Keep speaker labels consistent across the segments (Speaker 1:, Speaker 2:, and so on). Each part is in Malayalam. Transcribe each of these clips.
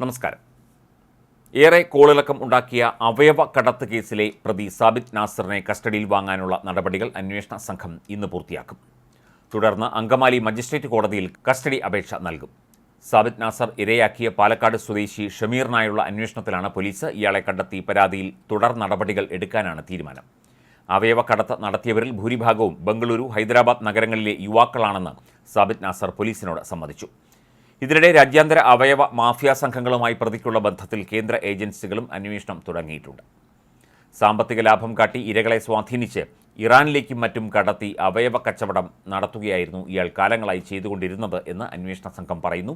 Speaker 1: നമസ്കാരം. ഏറെ കോളിളക്കം ഉണ്ടാക്കിയ അവയവ കടത്ത് കേസിലെ പ്രതി സാബിത് നാസറിനെ കസ്റ്റഡിയിൽ വാങ്ങാനുള്ള നടപടികൾ അന്വേഷണ സംഘം ഇന്ന് പൂർത്തിയാക്കും. തുടർന്ന് അങ്കമാലി മജിസ്ട്രേറ്റ് കോടതിയിൽ കസ്റ്റഡി അപേക്ഷ നൽകും. സാബിത് നാസർ ഇരയാക്കിയ പാലക്കാട് സ്വദേശി ഷമീറിനായുള്ള അന്വേഷണത്തിലാണ് പോലീസ് ഇയാളെ കണ്ടെത്തി പരാതിയിൽ തുടർ നടപടികൾ എടുക്കാനാണ് തീരുമാനം. അവയവ കടത്ത് നടത്തിയവരിൽ ഭൂരിഭാഗവും ബംഗളൂരു ഹൈദരാബാദ് നഗരങ്ങളിലെ യുവാക്കളാണെന്ന് സാബിത് നാസർ പോലീസിനോട് സമ്മതിച്ചു. ഇതിനിടെ രാജ്യാന്തര അവയവ മാഫിയ സംഘങ്ങളുമായി പ്രതിക്കുള്ള ബന്ധത്തിൽ കേന്ദ്ര ഏജൻസികളും അന്വേഷണം തുടങ്ങിയിട്ടുണ്ട്. സാമ്പത്തിക ലാഭം കാട്ടി ഇരകളെ സ്വാധീനിച്ച് ഇറാനിലേക്കും മറ്റും കടത്തി അവയവ കച്ചവടം നടത്തുകയായിരുന്നു ഇയാൾ കാലങ്ങളായി ചെയ്തുകൊണ്ടിരുന്നത് എന്ന് അന്വേഷണ സംഘം പറയുന്നു.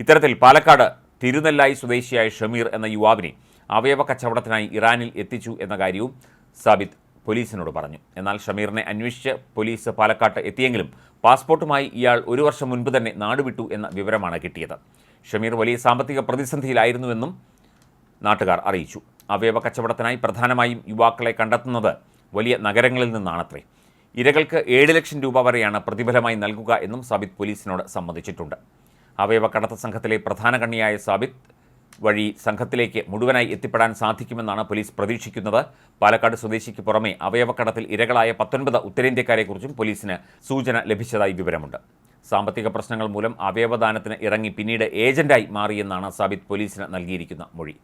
Speaker 1: ഇത്തരത്തിൽ പാലക്കാട് തിരുനെല്ലായി സ്വദേശിയായ ഷമീർ എന്ന യുവാവിനെ അവയവ കച്ചവടത്തിനായി ഇറാനിൽ എത്തിച്ചു എന്ന കാര്യവും സാബിത്ത് പോലീസിനോട് പറഞ്ഞു. എന്നാൽ ഷമീറിനെ അന്വേഷിച്ച് പോലീസ് പാലക്കാട്ട് എത്തിയെങ്കിലും പാസ്പോർട്ടുമായി ഇയാൾ ഒരു വർഷം മുൻപ് തന്നെ നാടുവിട്ടു എന്ന വിവരമാണ് കിട്ടിയത്. ഷമീർ വലിയ സാമ്പത്തിക പ്രതിസന്ധിയിലായിരുന്നുവെന്നും നാട്ടുകാർ അറിയിച്ചു. അവയവ കച്ചവടത്തിനായി പ്രധാനമായും യുവാക്കളെ കണ്ടെത്തുന്നത് വലിയ നഗരങ്ങളിൽ നിന്നാണത്രേ. ഇരകൾക്ക് ഏഴ് ലക്ഷം രൂപ വരെയാണ് പ്രതിഫലമായി നൽകുക എന്നും സാബിത് പോലീസിനോട് സമ്മതിച്ചിട്ടുണ്ട്. അവയവ കടത്ത സംഘത്തിലെ പ്രധാന കണ്ണിയായ സാബിത്ത് വഴി സംഘത്തിലേക്ക് മുഴുവനായി എത്തിപ്പെടാൻ സാധിക്കുമെന്നാണ് പോലീസ് പ്രതീക്ഷിക്കുന്നത്. പാലക്കാട് സ്വദേശിക്ക് പുറമെ അവയവക്കടത്തിൽ ഇരകളായ പത്തൊൻപത് ഉത്തരേന്ത്യക്കാരെക്കുറിച്ചും പോലീസിന് സൂചന ലഭിച്ചതായി വിവരമുണ്ട്. സാമ്പത്തിക പ്രശ്നങ്ങൾ മൂലം അവയവദാനത്തിന് ഇറങ്ങി പിന്നീട് ഏജന്റായി മാറിയെന്നാണ് സാബിത് പോലീസിന് നൽകിയിരിക്കുന്ന മൊഴി.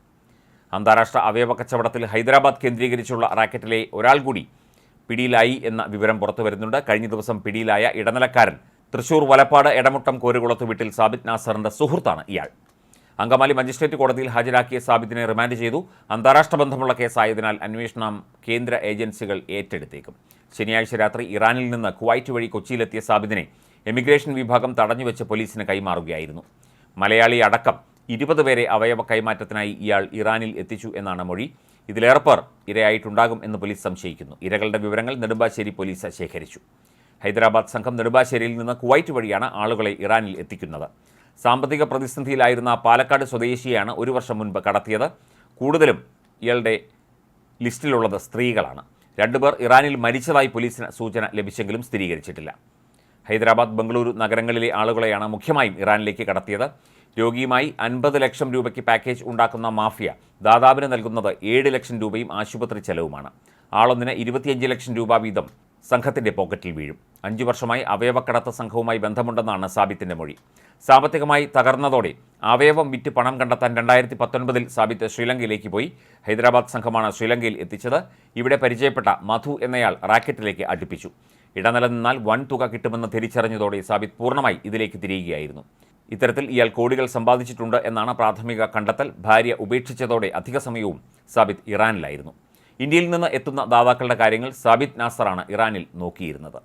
Speaker 1: അന്താരാഷ്ട്ര അവയവ കച്ചവടത്തിൽ ഹൈദരാബാദ് കേന്ദ്രീകരിച്ചുള്ള റാക്കറ്റിലെ ഒരാൾ കൂടി പിടിയിലായി എന്ന വിവരം പുറത്തു വരുന്നുണ്ട് കഴിഞ്ഞ ദിവസം പിടിയിലായ ഇടനിലക്കാരൻ തൃശൂർ വലപ്പാട് എടമുട്ടം കോരുകുളത്ത് വീട്ടിൽ സാബിത് നാസറിന്റെ സുഹൃത്താണ് ഇയാൾ. അങ്കമാലി മജിസ്ട്രേറ്റ് കോടതിയിൽ ഹാജരാക്കിയ സാബിദിനെ റിമാൻഡ് ചെയ്തു. അന്താരാഷ്ട്ര ബന്ധമുള്ള കേസായതിനാൽ അന്വേഷണം കേന്ദ്ര ഏജൻസികൾ ഏറ്റെടുത്തേക്കും. ശനിയാഴ്ച രാത്രി ഇറാനിൽ നിന്ന് കുവൈറ്റ് വഴി കൊച്ചിയിലെത്തിയ സാബിദിനെ എമിഗ്രേഷൻ വിഭാഗം തടഞ്ഞുവെച്ച് പോലീസിന് കൈമാറുകയായിരുന്നു. മലയാളി അടക്കം ഇരുപത് പേരെ അവയവ കൈമാറ്റത്തിനായി ഇയാൾ ഇറാനിൽ എത്തിച്ചു എന്നാണ് മൊഴി. ഇതിലേറെ പേർ ഇരയായിട്ടുണ്ടാകും എന്ന് പോലീസ് സംശയിക്കുന്നു. ഇരകളുടെ വിവരങ്ങൾ നെടുമ്പാശ്ശേരി പോലീസ് ശേഖരിച്ചു. ഹൈദരാബാദ് സംഘം നെടുമ്പാശ്ശേരിയിൽ നിന്ന് കുവൈറ്റ് വഴിയാണ് ആളുകളെ ഇറാനിൽ എത്തിക്കുന്നത്. സാമ്പത്തിക പ്രതിസന്ധിയിലായിരുന്ന പാലക്കാട് സ്വദേശിയാണ് ഒരു വർഷം മുൻപ് കടത്തിയത്. കൂടുതലും ഇയാളുടെ ലിസ്റ്റിലുള്ളത് സ്ത്രീകളാണ്. രണ്ടുപേർ ഇറാനിൽ മരിച്ചതായി പോലീസിന് സൂചന ലഭിച്ചെങ്കിലും സ്ഥിരീകരിച്ചിട്ടില്ല. ഹൈദരാബാദ് ബംഗളൂരു നഗരങ്ങളിലെ ആളുകളെയാണ് മുഖ്യമായും ഇറാനിലേക്ക് കടത്തിയത്. രോഗിയുമായി അൻപത് ലക്ഷം രൂപയ്ക്ക് പാക്കേജ് ഉണ്ടാക്കുന്ന മാഫിയ ദാതാവിന് നൽകുന്നത് ഏഴ് ലക്ഷം രൂപയും ആശുപത്രി ചെലവുമാണ്. ആളൊന്നിന് ഇരുപത്തിയഞ്ച് ലക്ഷം രൂപ വീതം സംഘത്തിന്റെ പോക്കറ്റിൽ വീഴും. അഞ്ചു വർഷമായി അവയവക്കടത്ത് സംഘവുമായി ബന്ധമുണ്ടെന്നാണ് സാബിത്തിന്റെ മൊഴി. സാമ്പത്തികമായി തകർന്നതോടെ അവയവം വിറ്റ് പണം കണ്ടെത്താൻ രണ്ടായിരത്തി പത്തൊൻപതിൽ സാബിത്ത് ശ്രീലങ്കയിലേക്ക് പോയി. ഹൈദരാബാദ് സംഘമാണ് ശ്രീലങ്കയിൽ എത്തിച്ചത്. ഇവിടെ പരിചയപ്പെട്ട മധു എന്നയാൾ റാക്കറ്റിലേക്ക് അടുപ്പിച്ചു. ഇടനില നിന്നാൽ വൻ തുക കിട്ടുമെന്ന് തിരിച്ചറിഞ്ഞതോടെ സാബിത്ത് പൂർണമായി ഇതിലേക്ക് തിരിയുകയായിരുന്നു. ഇത്തരത്തിൽ ഇയാൾ കോടികൾ സമ്പാദിച്ചിട്ടുണ്ട് എന്നാണ് പ്രാഥമിക കണ്ടെത്തൽ. ഭാര്യ ഉപേക്ഷിച്ചതോടെ അധിക സമയവും സാബിത്ത് ഇറാനിലായിരുന്നു. ഇന്ത്യയിൽ നിന്ന് എത്തുന്ന ദാതാക്കളുടെ കാര്യങ്ങൾ സാബിത് നാസറാണ് ഇറാനിൽ നോക്കിയിരുന്നത്.